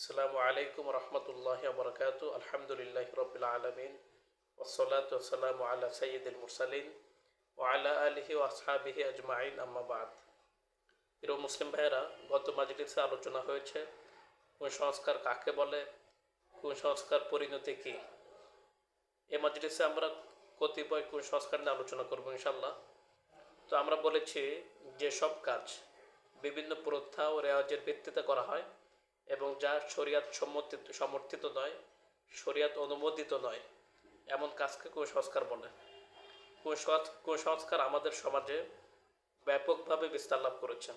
আসসালামু আলাইকুম রহমতুল্লাহ বরকাত আলহামদুলিল্লাহ রবিল আলমিন। ওসলাত ওসালাম আলা সঈদুল মুরসালিন ও আলা আলহি ও আসহাবিহি আজমাইন। আম্মাবাদ প্রিয় মুসলিম ভাইয়েরা, গত মাজলিসে আলোচনা হয়েছে কুসংস্কার কাকে বলে কুসংস্কার পরিণতি কী? এ মাজলিসে আমরা কতিপয় কুসংস্কার নিয়ে আলোচনা করব ইনশাল্লাহ তো আমরা বলেছি যে সব কাজ বিভিন্ন প্রথা ও রেওয়াজের ভিত্তিতে করা হয়। এবং যা শরিয়াত সম্মতিত, সমর্থিত নয়, শরিয়াত অনুমোদিত নয়, এমন কাজকে কুসংস্কার বলে। কুসংস- কুসংস্কার আমাদের সমাজে ব্যাপকভাবে বিস্তার লাভ করেছে।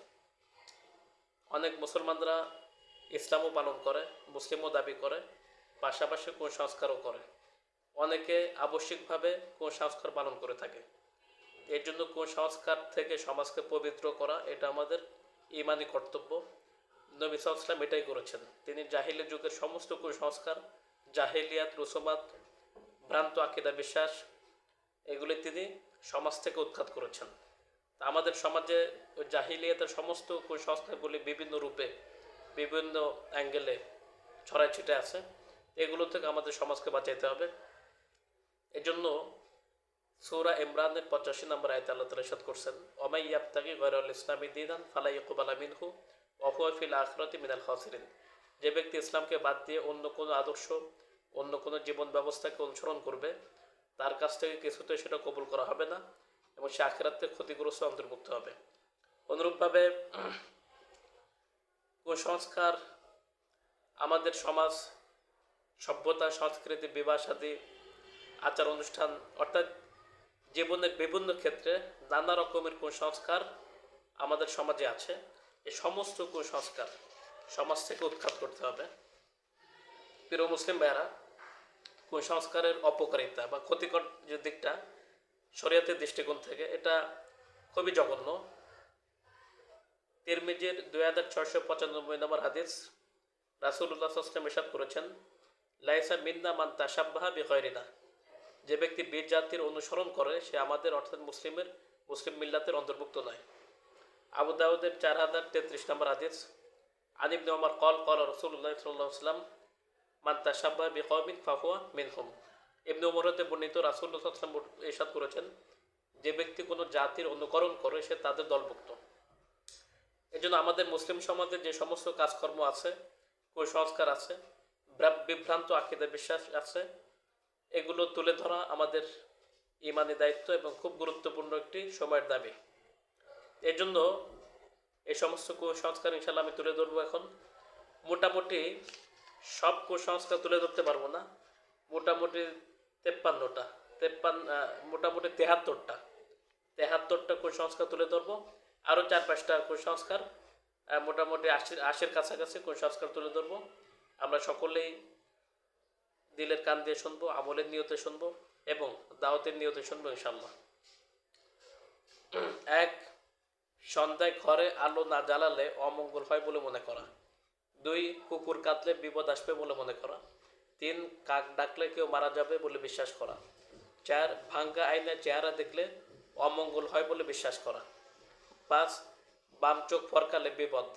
অনেক মুসলমানরা ইসলামও পালন করে, মুসলিমও দাবি করে, পাশাপাশি কুসংস্কারও করে। অনেকে আবশ্যিকভাবে কুসংস্কার পালন করে থাকে। এর জন্য কুসংস্কার থেকে সমাজকে পবিত্র করা, এটা আমাদের ইমানি কর্তব্য। নবী সাল্লাম এটাই করেছেন। তিনি জাহিলি যুগের সমস্ত কুসংস্কার জাহিলিয়াত, রুসুমাত, ভ্রান্ত আকিদা বিশ্বাস, এগুলি তিনি সমাজ থেকে উৎখাত করেছেন। আমাদের সমাজে জাহিলিয়াতের সমস্ত কুসংস্কারগুলি বিভিন্ন রূপে, বিভিন্ন অ্যাঙ্গেলে ছড়ায় ছিটে আছে। এগুলো থেকে আমাদের সমাজকে বাঁচাইতে হবে। এজন্য সৌরা ইমরানের পঁচাশি নম্বর আয়তে আল্লাহ তালা ইরশাদ করছেন, ওমাই ইয়াবতাগি গয়রুল ইসলামী দিনান ফালাই ইকুবালা অফুয়াফিল আখরতি মিনাল খাসিরিন। যে ব্যক্তি ইসলামকে বাদ দিয়ে অন্য কোনো আদর্শ, অন্য কোনো জীবন ব্যবস্থাকে অনুসরণ করবে, তার কাছ থেকে কিছুতে সেটা কবুল করা হবে না এবং সে আখেরাতে ক্ষতিগ্রস্ত অন্তর্ভুক্ত হবে। অনুরূপভাবে কুসংস্কার, আমাদের সমাজ, সভ্যতা, সংস্কৃতি, বিবাহ, সাদী, আচার, অনুষ্ঠান, অর্থাৎ জীবনের বিভিন্ন ক্ষেত্রে নানা রকমের কুসংস্কার আমাদের সমাজে আছে। এই সমস্ত কুসংস্কার সমাজ থেকে উৎখাত করতে হবে। প্রিয় মুসলিম ভাইয়েরা, কুসংস্কারের অপকারিতা বা ক্ষতিকর যে দিকটা শরীয়তের দৃষ্টিকোণ থেকে, এটা খুবই জঘন্য। তিরমিজের দুই হাজার ছয়শো পঁচানব্বই নম্বর হাদিস রাসুল্লাহ আসলাম এসাদ করেছেন, লাইসা মিন্না মান তাসাব্বাহা বিখয়রিনা যে ব্যক্তি বীর জাতির অনুসরণ করে, সে আমাদের, অর্থাৎ মুসলিমের, মুসলিম মিল্লাতের অন্তর্ভুক্ত নয়। আবু দাউদের চার হাজার তেত্রিশ নম্বর হাদিস আনিবনে ওমর কল কল রসুল্লাহ সাল্লাহ সাল্লাম মান তাসাব্বাহ বিকমিন ফাহুয়া মিনহুম। ইবনে ওমরতে বর্ণিত রাসুল্লাহ সাল্লাম এসাদ করেছেন, যে ব্যক্তি কোনো জাতির অনুকরণ করে, সে তাদের দলভুক্ত। এই জন্য আমাদের মুসলিম সমাজে যে সমস্ত কাজকর্ম আছে, কুসংস্কার আছে বিভ্রান্ত আকিদা বিশ্বাস আছে, এগুলো তুলে ধরা আমাদের ইমানি দায়িত্ব এবং খুব গুরুত্বপূর্ণ একটি সময়ের দাবি। এই জন্য এই সমস্ত কুসংস্কার ইনশাল্লাহ আমি তুলে ধরবো এখন। মোটামুটি সব কুসংস্কার তুলে ধরতে পারব না। মোটামুটি তেপ্পান্নটা তেপ্পান্ন মোটামুটি তেহাত্তরটা। তেহাত্তরটা কুসংস্কার তুলে ধরবো। আরও চার পাঁচটা কুসংস্কার মোটামুটি আশির, আশের কাছাকাছি কুসংস্কার তুলে ধরবো। আমরা সকলেই দিলের কান দিয়ে শুনব, আমলের নিয়তে শুনব এবং দাওয়াতের নিয়তে শুনব ইনশাল্লাহ এক সন্ধ্যায় ঘরে আলো না জ্বালালে অমঙ্গল হয় বলে মনে করা। দুই, কুকুর কাঁদলে বিপদ আসবে বলে মনে করা। তিন, কাক ডাকলে কেউ মারা যাবে বলে বিশ্বাস করা। চার, ভাঙ্গা আইনের চেহারা দেখলে অমঙ্গল হয় বলে বিশ্বাস করা। পাঁচ, বাম চোখ ফরকালে বিপদ,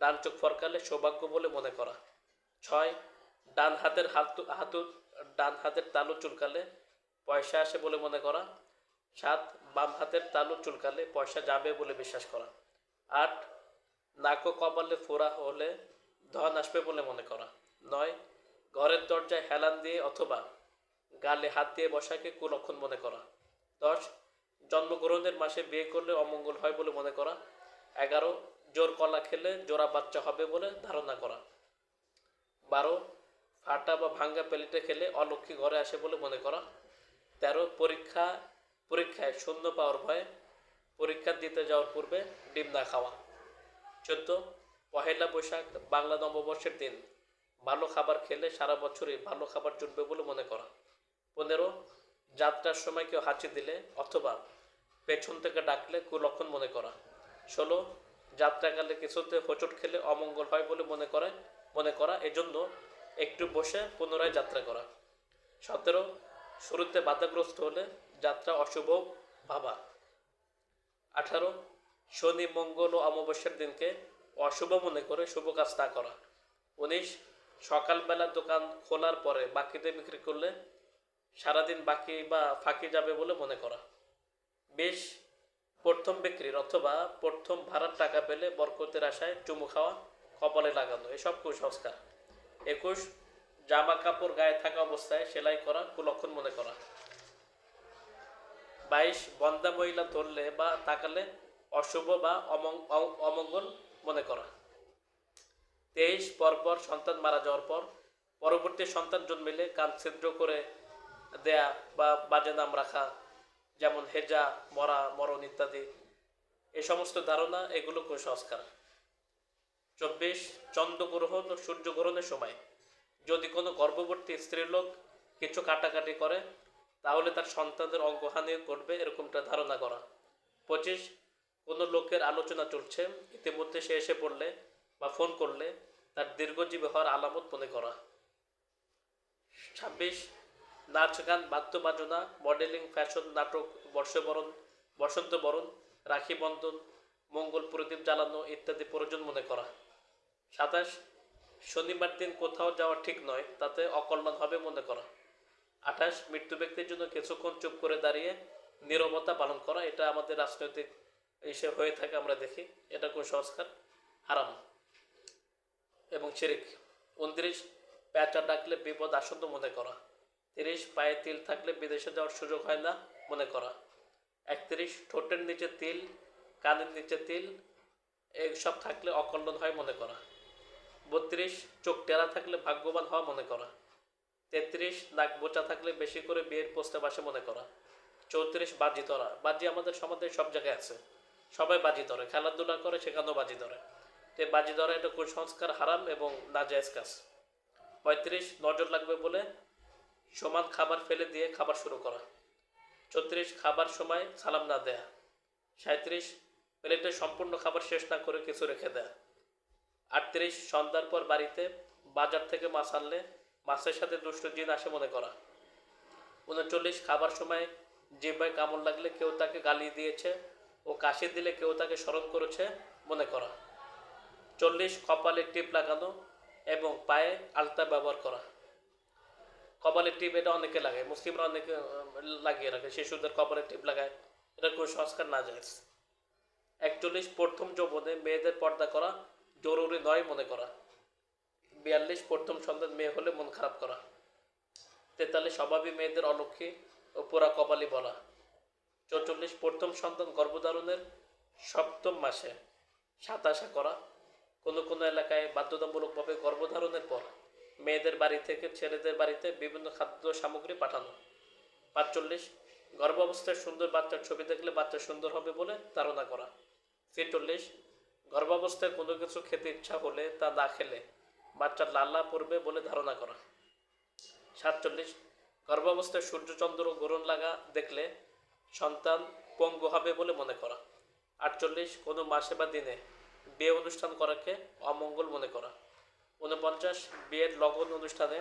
ডান চোখ ফরকালে সৌভাগ্য বলে মনে করা। ছয়, ডান হাতের হাতু হাতু ডান হাতের তালু চুলকালে পয়সা আসে বলে মনে করা। সাত বাম হাতের তালু চুলকালে পয়সা যাবে বলে বিশ্বাস করা। আট, নাক কপালে ফোড়া হলে ধন আসবে বলে মনে করা। নয়, ঘরের দরজায় হেলান দিয়ে অথবা গালে হাত দিয়ে বসাকে কুলক্ষণ মনে করা। দশ, জন্মগ্রহণের মাসে বিয়ে করলে অমঙ্গল হয় বলে মনে করা। এগারো, জোর কলা খেলে জোড়া বাচ্চা হবে বলে ধারণা করা। বারো, ফাটা বা ভাঙ্গা প্লেটে খেলে অলক্ষী ঘরে আসে বলে মনে করা। তেরো, পরীক্ষা পরীক্ষায় শূন্য পাওয়ার ভয়ে পরীক্ষা দিতে যাওয়ার পূর্বে ডিম না খাওয়া। চোদ্দ, পহেলা বৈশাখ, বাংলা নববর্ষের দিন। ভালো খাবার খেলে সারা বছরই ভালো খাবার জুটবে বলে মনে করা। পনেরো, যাত্রার সময় কেউ হাঁচি দিলে অথবা পেছন থেকে ডাকলে কুলক্ষণ মনে করা। ষোলো, যাত্রাকালে কিছুতে হোঁচট খেলে অমঙ্গল হয় বলে মনে করে, মনে করা। এজন্য একটু বসে পুনরায় যাত্রা করা। সতেরো, শুরুতে বাধাগ্রস্ত হলে যাত্রা অশুভ ভাবা। আঠারো, শনি, মঙ্গল ও অমাবস্যার দিনকে অশুভ মনে করে শুভ কাজ না করা। উনিশ, সকালবেলা দোকান খোলার পরে বাকিতে বিক্রি করলে সারাদিন বাকি বা ফাঁকি যাবে বলে মনে করা। বেশ, প্রথম বিক্রির অথবা প্রথম ভাড়ার টাকা পেলে বরকতের আশায় চুমু খাওয়া, কপালে লাগানো, এসব কুসংস্কার। একুশ, জামা কাপড় গায়ে থাকা অবস্থায় সেলাই করা, কুলক্ষণ মনে করা। বাইশ বন্দা মহিলা ধরলে বা তাকালে অশুভ বা অমঙ্গল মনে করা। তেইশ, পরপর সন্তান মারা যাওয়ার পর পরবর্তী সন্তান জন্মিলে কান ছিদ্র করে দেয়া বা বাজে নাম রাখা, যেমন হেজা, মরা, মরণ ইত্যাদি। এ সমস্ত ধারণা, এগুলো কুসংস্কার। চব্বিশ চন্দ্রগ্রহণ ও সূর্যগ্রহণের সময় যদি কোনো গর্ভবতী স্ত্রীলোক কিছু কাটাকাটি করে তাহলে তার সন্তানদের অঙ্গহানি ঘটবে এরকমটা ধারণা করা। পঁচিশ, কোনো লোকের আলোচনা চলছে, ইতিমধ্যে সে এসে পড়লে বা ফোন করলে তার দীর্ঘজীবী হওয়ার আলামত মনে করা। ছাব্বিশ, নাচ গান বাদ্যবাজনা মডেলিং, ফ্যাশন, নাটক, বর্ষবরণ, বসন্ত বরণ, রাখি বন্ধন, মঙ্গল প্রদীপ জ্বালানো ইত্যাদি প্রয়োজন মনে করা। সাতাশ, শনিবার দিন কোথাও যাওয়া ঠিক নয়, তাতে অকল্যাণ হবে মনে করা। আঠাশ মৃত্যু ব্যক্তির জন্য কিছুক্ষণ চুপ করে দাঁড়িয়ে নীরবতা পালন করা, এটা আমাদের রাজনৈতিক হিসেবে হয়ে থাকে, আমরা দেখি। এটা কুসংস্কার হারাম। এবং শিরিক। উনত্রিশ প্যাঁচা ডাকলে বিপদ আসন্ন মনে করা। তিরিশ, পায়ে তিল থাকলে বিদেশে যাওয়ার সুযোগ হয় না মনে করা। একত্রিশ, ঠোঁটের নিচে তিল, কানের নিচে তিল এইসব থাকলে অকল্যাণ হয় মনে করা। বত্রিশ, চোখ টেরা থাকলে ভাগ্যবান হওয়া মনে করা। তেত্রিশ নাক বোচা থাকলে বেশি করে বিয়ের প্রস্তাব আসে মনে করা। চৌত্রিশ বাজি ধরা। বাজি আমাদের সমাজে সব জায়গায় আছে। সবাই বাজি ধরে। খেলাধুলা করে, সেখানেও বাজি ধরে। তো বাজি ধরা এটা কুসংস্কার হারাম এবং নাজায়েজ কাজ। পঁয়ত্রিশ, নজর লাগবে বলে সমান খাবার ফেলে দিয়ে খাবার শুরু করা। ছত্রিশ খাবার সময় সালাম না দেয়া। সাঁত্রিশ প্লেটে সম্পূর্ণ খাবার শেষ না করে কিছু রেখে দেয়া। আটত্রিশ, সন্ধ্যার পর বাড়িতে বাজার থেকে মাছ আনলে মাছের সাথে দুষ্ট জিন আসে মনে করা। উনচল্লিশ খাবার সময় জিব্বায় কামড় লাগলে কেউ তাকে গালি দিয়েছে, ও কাশি দিলে কেউ তাকে স্মরণ করেছে মনে করা। চল্লিশ কপালে টিপ লাগানো এবং পায়ে আলতা ব্যবহার করা। কপালের টিপ এটা অনেকে লাগায়, মুসলিমরা অনেকে লাগিয়ে রাখে, শিশুদের কপালের টিপ লাগায়। এটা কোনো সংস্কার না যায়। একচল্লিশ প্রথম যৌবনে মেয়েদের পর্দা করা জরুরি নয় মনে করা। বিয়াল্লিশ প্রথম সন্তান মেয়ে হলে মন খারাপ করা। তেতাল্লিশ স্বভাবী মেয়েদের অলক্ষী ও পোড়া কপালি বলা। চৌচল্লিশ প্রথম সন্তান গর্ভধারণের সপ্তম মাসে সাতাশা করা। কোনো কোনো এলাকায় বাধ্যতামূলকভাবে গর্ভধারণের পর মেয়েদের বাড়ি থেকে ছেলেদের বাড়িতে বিভিন্ন খাদ্য সামগ্রী পাঠানো। পাঁচচল্লিশ, গর্ভাবস্থায় সুন্দর বাচ্চার ছবি দেখলে বাচ্চা সুন্দর হবে বলে ধারণা করা। ছেচল্লিশ, গর্ভাবস্থায় কোনো কিছু খেতে ইচ্ছা হলে তা না খেলে বাচ্চার লাল্লা পড়বে বলে ধারণা করা। সাতচল্লিশ, গর্ভাবস্থায় সূর্যচন্দ্র গ্রহণ লাগা দেখলে সন্তান পঙ্গু হবে বলে মনে করা। আটচল্লিশ, কোনো মাসে বা দিনে বিয়ে অনুষ্ঠান করাকে অমঙ্গল মনে করা। উনপঞ্চাশ বিয়ের লগন অনুষ্ঠানে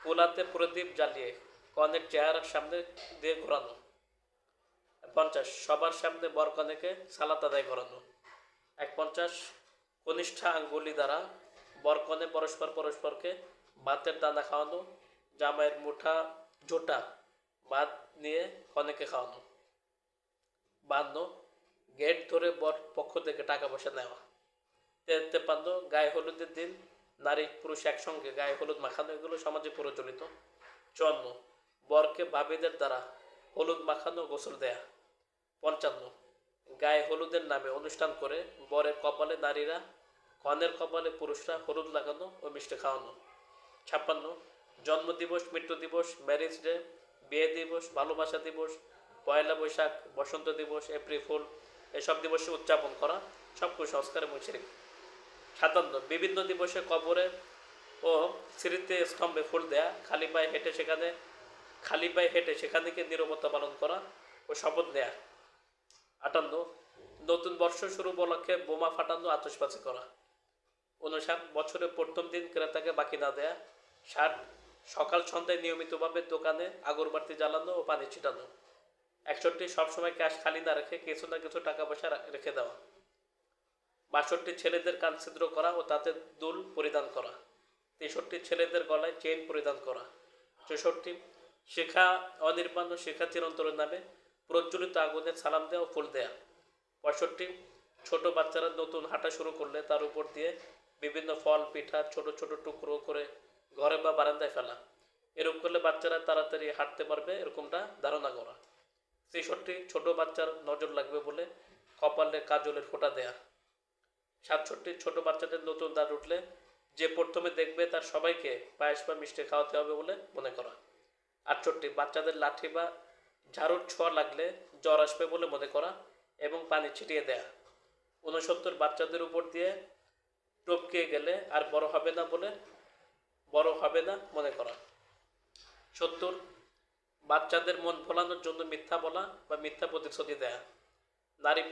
কুলাতে প্রদীপ জ্বালিয়ে কনের চেহারার সামনে দিয়ে ঘোরানো। পঞ্চাশ, সবার সামনে বর কনেকে সালাত আদায় করানো। এক পঞ্চাশ কনিষ্ঠা আঙ্গুলি দ্বারা বরকনে পরস্পর পরস্পরকে ভাতের দানা খাওয়ানো, জামাইয়ের মুঠা, জোটা, ভাত নিয়ে কনেকে খাওয়ানো। বান্ন, গেট ধরে বর পক্ষ থেকে টাকা পয়সা নেওয়া। তে- তেপান্ন গায়ে হলুদের দিন, নারী পুরুষ একসঙ্গে গায়ে হলুদ মাখানো, এগুলো সমাজে প্রচলিত। চুয়ান্ন, বরকে ভাবিদের দ্বারা হলুদ মাখানো, গোসল দেয়া। পঞ্চান্ন, গায়ে হলুদের নামে অনুষ্ঠান করে বরের কপালে নারীরা কনের কপালে পুরুষরা হলুদ লাগানো ও মিষ্টি খাওয়ানো। ছাপ্পান্ন, জন্মদিবস মৃত্যু দিবস ম্যারেজ ডে, বিয়ে দিবস, ভালোবাসা দিবস, পয়লা বৈশাখ, বসন্ত দিবস, এপ্রিল ফুল, এসব দিবসে উদযাপন করা সব কুসংস্কার এবং সাতান্ন, বিভিন্ন দিবসে কবরে ও স্মৃতি স্তম্ভে ফুল দেয়া, খালি পায়ে হেঁটে সেখানে, খালি পায়ে হেঁটে সেখানে গিয়ে নিরবতা পালন করা ও শপথ নেয়া। আটান্ন, নতুন বর্ষ শুরু উপলক্ষে বোমা ফাটানো আতসবাজি করা। উনষাট বছরের প্রথম দিন ক্রেতাকে বাকি না দেয়া ষাট সকাল সন্ধ্যায় নিয়মিতভাবে দোকানে আগরবাতি জ্বালানো ও পানি ছিটানো। একষট্টি সবসময় ক্যাশ খালি না রেখে কিছু না কিছু টাকা পয়সা রেখে দেওয়া। বাষট্টি ছেলেদের কান ছিদ্র করা ও তাতে দুল পরিধান করা। তেষট্টি ছেলেদের গলায় চেইন পরিধান করা। চৌষট্টি শিখা, অনির্বাণ ও শিখা চিরন্তরের নামে প্রজ্বলিত আগুনে সালাম দেওয়া ও ফুল দেয়া। পঁয়ষট্টি ছোট বাচ্চারা নতুন হাঁটা শুরু করলে তার উপর দিয়ে বিভিন্ন ফল, পিঠা, ছোট ছোট টুকরো করে ঘরে বা বারান্দায় ফেলা। এরকম করলে বাচ্চারা তাড়াতাড়ি হাঁটতে পারবে, এরকমটা ধারণা করা। ছেষট্টি ছোট বাচ্চার নজর লাগবে বলে কপালে কাজলের ফোঁটা দেয়া। সাতষট্টি ছোট বাচ্চাদের নতুন দাঁত উঠলে যে প্রথমে দেখবে তার সবাইকে পায়েস বা মিষ্টি খাওয়াতে হবে বলে মনে করা। আটষট্টি বাচ্চাদের লাঠি বা ঝাড়ুর ছোঁয়া লাগলে জ্বর আসবে বলে মনে করা এবং পানি ছিটিয়ে দেয়া। উনসত্তর বাচ্চাদের উপর দিয়ে টপকে গেলে আর বড় হবে না বলে, বড় হবে না মনে করা। সত্তর, বাচ্চাদের মন ভোলানোর জন্য মিথ্যা বলা বা মিথ্যা প্রতিশ্রুতি দেয়া। নারী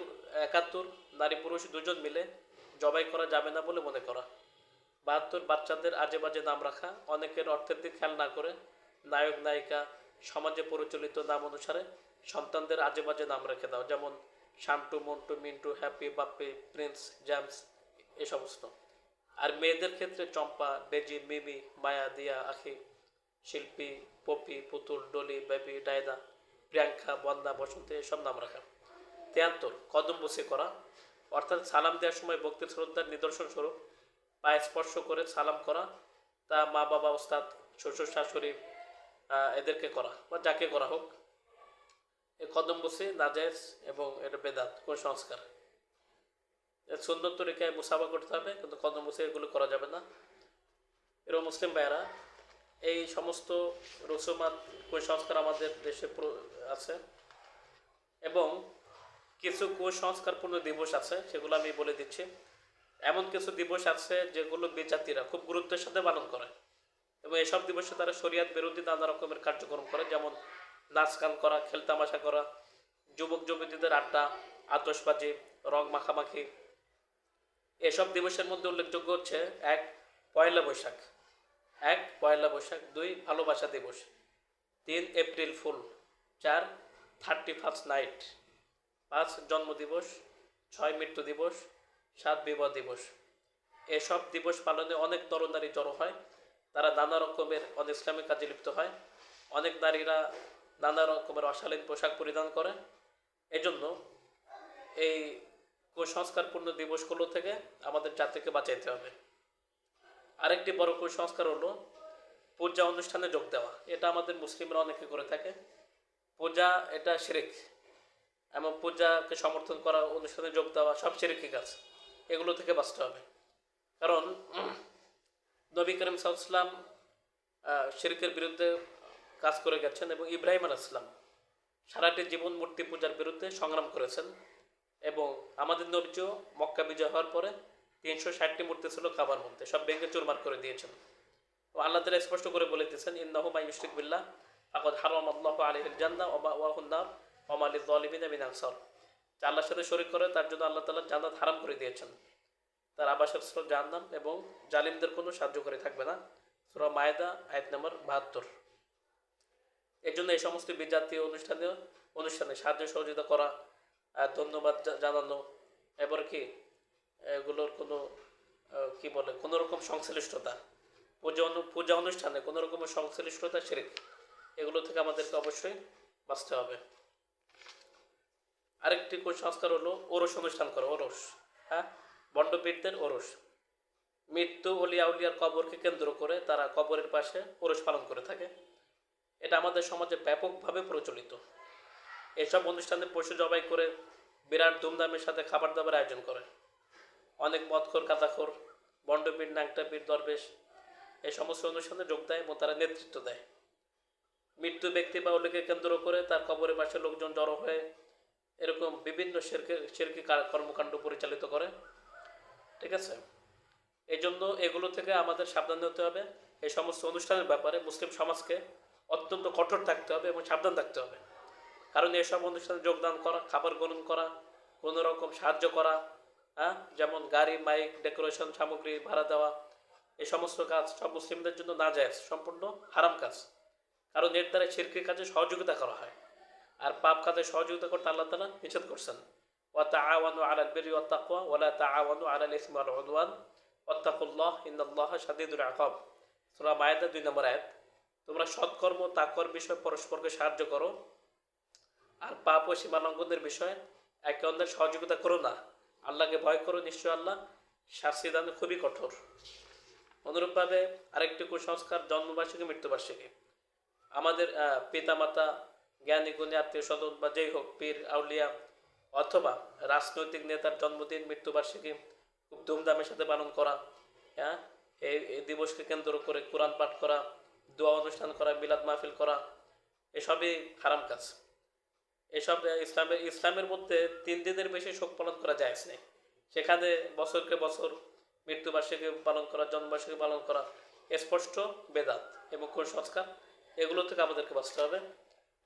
একাত্তর, নারী পুরুষ দুজন মিলে জবাই করা যাবে না বলে মনে করা। বাহাত্তর, বাচ্চাদের আজে বাজে নাম রাখা, অনেকের অর্থের দিক খেয়াল না করে নায়ক, নায়িকা, সমাজে পরিচালিত নাম অনুসারে সন্তানদের আজে বাজে নাম রেখে দাও, যেমন Shantu, Montu, Mintu, Happy, Bappi, Prince, James, এ সমস্ত। আর মেয়েদের ক্ষেত্রে চম্পা ডেজি মিমি, মায়া, দিয়া, আখি, শিল্পী, পপি, পুতুল, ডলি, বেবি, ডায়দা, প্রিয়াঙ্কা, বন্দা, বসন্তী, এসব নাম রাখা। তিয়াত্তর, কদম বসে করা। অর্থাৎ সালাম দেওয়ার সময় ভক্তির শ্রদ্ধার নিদর্শন স্বরূপ পায়ে স্পর্শ করে সালাম করা, তা মা, বাবা, ওস্তাদ, শ্বশুর, শাশুড়ি এদেরকে করা বা যাকে করা হোক। এ কদম বসে, নাজায়েজ এবং এটা বেদাত, কোন সংস্কার। সুন্দর তরিকায় মুসাফা করতে হবে, কিন্তু কদম বসে এগুলো করা যাবে না। এরকম মুসলিম ভাইয়েরা। এই সমস্ত রসুমাত কুসংস্কার আমাদের দেশে আছে। এবং কিছু কুসংস্কারপূর্ণ দিবস আছে, সেগুলো আমি বলে দিচ্ছি। এমন কিছু দিবস আছে, যেগুলো বিজাতিরা খুব গুরুত্বের সাথে পালন করে। এবং এসব দিবসে তারা শরিয়াত বিরোধী নানা রকমের কার্যক্রম করে, যেমন নাচ গান করা, খেলতামাশা করা যুবক যুবতীদের আড্ডা, আতশবাজি, রং মাখামাখি এসব দিবসের মধ্যে উল্লেখযোগ্য হচ্ছে এক পয়লা বৈশাখ, এক পয়লা বৈশাখ, দুই ভালোবাসা দিবস, তিন এপ্রিল ফুল, চার থার্টি ফার্স্ট নাইট, পাঁচ জন্মদিবস ছয় মৃত্যু দিবস, সাত বিবাহ দিবস। এসব দিবস পালনে অনেক তরুণ নারী জড়ো হয়, তারা নানা রকমের অনিসলামিক কাজে লিপ্ত হয়। অনেক নারীরা নানা রকমের অশালীন পোশাক পরিধান করে। এজন্য এই কুসংস্কারপূর্ণ দিবসগুলো থেকে আমাদের জাতিকে বাঁচাইতে হবে। আরেকটি বড় কুসংস্কার হলো পূজা অনুষ্ঠানে যোগ দেওয়া। এটা আমাদের মুসলিমরা অনেকে করে থাকে। পূজা এটা শিরিক এবং পূজাকে সমর্থন করা অনুষ্ঠানে যোগ দেওয়া সব শিরিকি কাজ। এগুলো থেকে বাঁচতে হবে। কারণ নবী করিম সাল্লাম শিরকের বিরুদ্ধে কাজ করে গেছেন এবং ইব্রাহিম আল ইসলাম সারাটি জীবন মূর্তি পূজার বিরুদ্ধে সংগ্রাম করেছেন। এবং আমাদের নবীজ মক্কা বিজয় হওয়ার পরে তিনশো ষাটটি মূর্তি ছিল কাবার মধ্যে, সব ভেঙে চুরমার করে দিয়েছেন ও আল্লাহ তালা স্পষ্ট করে বলে দিয়েছেন, ইন্নাহু মাই ইউশরিক বিল্লাহ আকদ হারাম আল্লাহ আলাইহিল জান্নাহ ওয়া মাওয়াহুন নার ওয়া মা লিয-যালিমিনা মিন যে আল্লাহর সাথে শরীক করে, তার জন্য আল্লাহ তাআলা জান্নাত হারাম করে দিয়েছেন। তার আবাসের স্থল জাহান্নাম এবং জালিমদের কোনো সাহায্যকারী থাকবে না। সূরা মায়দা, আয়াত নম্বর বাহাত্তর। এই জন্য এই সমস্ত বিজাতীয় অনুষ্ঠানে অনুষ্ঠানে সাহায্য সহযোগিতা করা ধন্যবাদ জানানো। এবার কি, এগুলোর কোনো কি বলে, কোনো রকম সংশ্লিষ্টতা, পূজা পূজা অনুষ্ঠানে কোনো রকমের সংশ্লিষ্টতা শিরিক এগুলো থেকে আমাদেরকে অবশ্যই বাঁচতে হবে। আরেকটি কুসংস্কার হলো ওরস অনুষ্ঠান করা, ওরস হ্যাঁ? বন্ডপীঠদের ওরস। মৃত্যু অলিয়া উলিয়ার কবরকে কেন্দ্র করে তারা কবরের পাশে ওরস পালন করে থাকে। এটা আমাদের সমাজে ব্যাপকভাবে প্রচলিত। এসব অনুষ্ঠানে পশু জবাই করে বিরাট ধুমধামের সাথে খাবার দাবার আয়োজন করে। অনেক মদখোর, কাদাখোর বন্ডপীঠ ন্যাংটাপীঠ দরবেশ এই সমস্ত অনুষ্ঠানে যোগ দেয় এবং তারা নেতৃত্ব দেয়। মৃত্যু ব্যক্তি বা ওলিকে কেন্দ্র করে তার কবরের পাশে লোকজন জড়ো হয়ে এরকম বিভিন্ন শেরকে, শেরকি কর্মকাণ্ড পরিচালিত করে। ঠিক আছে? এই জন্য এগুলো থেকে আমাদের সাবধান হতে হবে। এই সমস্ত অনুষ্ঠানের ব্যাপারে মুসলিম সমাজকে অত্যন্ত কঠোর থাকতে হবে এবং সাবধান থাকতে হবে। কারণ এসব অনুষ্ঠানে যোগদান করা, খাবার গ্রহণ করা, কোনো রকম সাহায্য করা হ্যাঁ? যেমন গাড়ি, মাইক, ডেকোরেশন, সামগ্রী, ভাড়া দেওয়া, এই সমস্ত কাজ সব মুসলিমদের জন্য না যায় সম্পূর্ণ হারাম কাজ। কারণ এর দ্বারা শিরকির কাজে সহযোগিতা করা হয়। আর পাপ কাজে সহযোগিতা করতে আল্লাহ তালা নিষেধ করছেন। আলাল আলাল মায়েদা দুই নম্বর তোমরা সৎকর্ম তাকর বিষয়ে পরস্পরকে সাহায্য করো। আর পাপ ও সীমা লঙ্ঘনের বিষয়ে একে অন্যের সহযোগিতা করো না। আল্লাহকে ভয় করো নিশ্চয় আল্লাহ। শাস্তি দান খুবই কঠোর। অনুরূপভাবে আরেকটি কুসংস্কার, জন্মবার্ষিকী, মৃত্যুবার্ষিকী। আমাদের পিতা মাতা জ্ঞানী, গুণী, আত্মীয় স্বজন বা যেই হোক, পীর, আউলিয়া অথবা রাজনৈতিক নেতার জন্মদিন, মৃত্যুবার্ষিকী খুব ধুমধামের সাথে পালন করা হ্যাঁ? এই দিবসকে কেন্দ্র করে কোরআন পাঠ করা, দোয়া অনুষ্ঠান করা, মিলাদ মাহফিল করা, এসবই হারাম কাজ। এসব ইসলামের ইসলামের মধ্যে তিন দিনের বেশি শোক পালন করা যায় নেই। সেখানে বছরকে বছর, মৃত্যুবার্ষিকী পালন করা, জন্মবার্ষিকী পালন করা স্পষ্ট, বেদাত এবং কুসংস্কার এগুলো থেকে আমাদেরকে বাঁচতে হবে।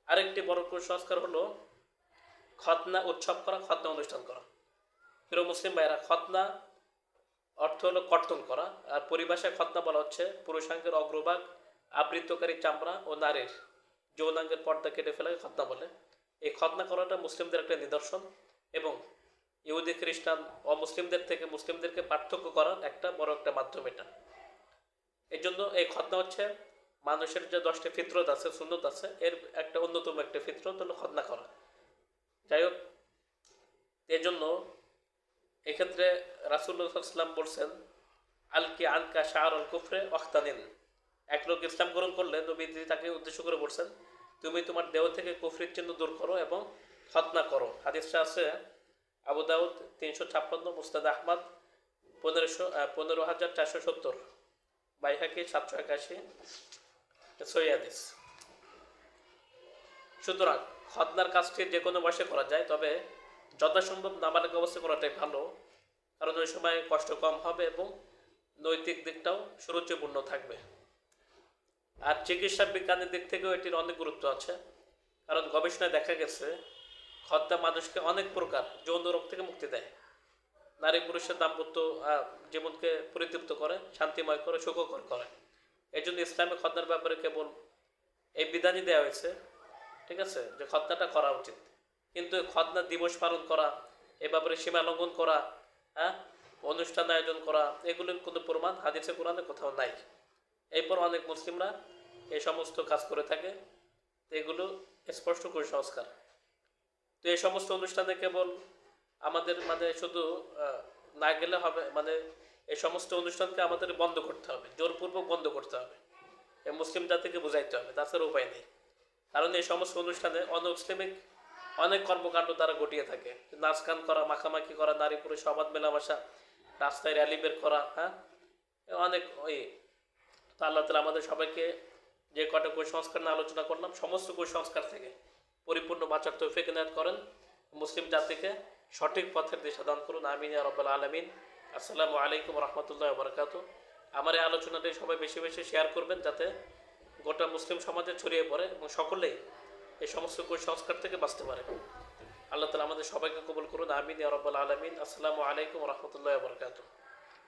আরেকটি বড় কুসংস্কার হলো খতনা উৎসব করা খতনা অনুষ্ঠান করা। প্রিয় মুসলিম ভাইরা খতনা অর্থ হলো কর্তন করা, আর পরিভাষায় খতনা বলা হচ্ছে পুরুষাঙ্গের অগ্রভাগ, আবৃত্তকারী চামড়া ও নারীর, যৌনাঙ্গের পর্দা কেটে ফেলাকে খতনা বলে। এই খতনা করাটা মুসলিমদের একটা নিদর্শন এবং ইহুদি, খ্রিস্টান, অমুসলিমদের থেকে মুসলিমদেরকে পার্থক্য করার একটা বড় একটা মাধ্যম এটা। এই জন্য এই খতনা হচ্ছে মানুষের যে দশটি ফিতরত আছে, সুন্নত আছে, এর একটা অন্যতম একটা ফিতরত হলো খতনা করা। যাই হোক এই জন্য এক্ষেত্রে রাসুল্লাহাম বলছেন, আলকি আনকা শাহর আল কুফরে অখতানিন এক লোক ইসলাম গ্রহণ করলে নবী তাকে উদ্দেশ্য করে বলছেন তুমি তোমার দেহ থেকে কুফরির চিহ্ন দূর করো এবং খতনা করো। হাদিসটা আছে আবু দাউদ তিনশো ছাপ্পান্ন, মুস্তাদ আহমদ পনেরোশো পনেরো হাজার চারশো সত্তর। বাইহাকি সাতশো একাশি। সই হাদিস। সুতরাং খতনার কাজটি যে কোনো বয়সে করা যায়, তবে যথাসম্ভব নাবালিক অবস্থা করাটাই ভালো, কারণ ওই সময় কষ্ট কম হবে এবং নৈতিক দিকটাও সুরুচিপূর্ণ থাকবে। আর চিকিৎসা বিজ্ঞানের দিক থেকেও এটির অনেক গুরুত্ব আছে। কারণ গবেষণায় দেখা গেছে খদ্দা মানুষকে অনেক প্রকার যৌন রোগ থেকে মুক্তি দেয়। নারী পুরুষের দাম্পত্য জীবনকে পরিতৃপ্ত করে, শান্তিময় করে, সুখকর করে। এই জন্য ইসলামে খদ্দার ব্যাপারে কেবল এই বিধানই দেওয়া হয়েছে, ঠিক আছে, যে খদ্দাটা করা উচিত। কিন্তু খতনা দিবস পালন করা, এ ব্যাপারে সীমা লঙ্ঘন করা হ্যাঁ অনুষ্ঠান আয়োজন করা, এগুলোর কোনো প্রমাণ হাদিসে, কোরআনে কোথাও নাই। এরপর অনেক মুসলিমরা এই সমস্ত কাজ করে থাকে। এগুলো স্পষ্ট কুসংস্কার তো এই সমস্ত অনুষ্ঠানে কেবল আমাদের মানে শুধু না গেলে হবে মানে এই সমস্ত অনুষ্ঠানকে আমাদের বন্ধ করতে হবে, জোরপূর্বক বন্ধ করতে হবে। এই মুসলিম জাতিকে বুঝাইতে হবে, তাছাড়া উপায় নেই। কারণ এই সমস্ত অনুষ্ঠানে অনমুসলিমিক অনেক কর্মকাণ্ড তারা ঘটিয়ে থাকে। নাচ গান করা, মাখামাখি করা নারী পুরুষ সমাজ মেলামেশা, রাস্তায় র্যালি বের করা হ্যাঁ? অনেক ওই তো আল্লাহ তালা আমাদের সবাইকে যে কটা কুসংস্কার নিয়ে আলোচনা করলাম, সমস্ত কুসংস্কার থেকে পরিপূর্ণ বাঁচার তৌফিক নায়ত করেন মুসলিম জাতিকে সঠিক পথের দিশা দান করুন। আমিন রব্বাল আলমিন। আসসালামু আলাইকুম রহমতুল্লাহ বরকাত আমার এই আলোচনাটি সবাই বেশি বেশি শেয়ার করবেন যাতে গোটা মুসলিম সমাজে ছড়িয়ে পড়ে এবং সকলেই এই সমস্ত কুসংস্কার থেকে বাঁচতে পারে। আল্লাহ তালা আমাদের সবাইকে কবুল করুন। আমিন রব্বাল আলমিন। আসসালামু আলাইকুম রহমতুল্লাহ বরকাত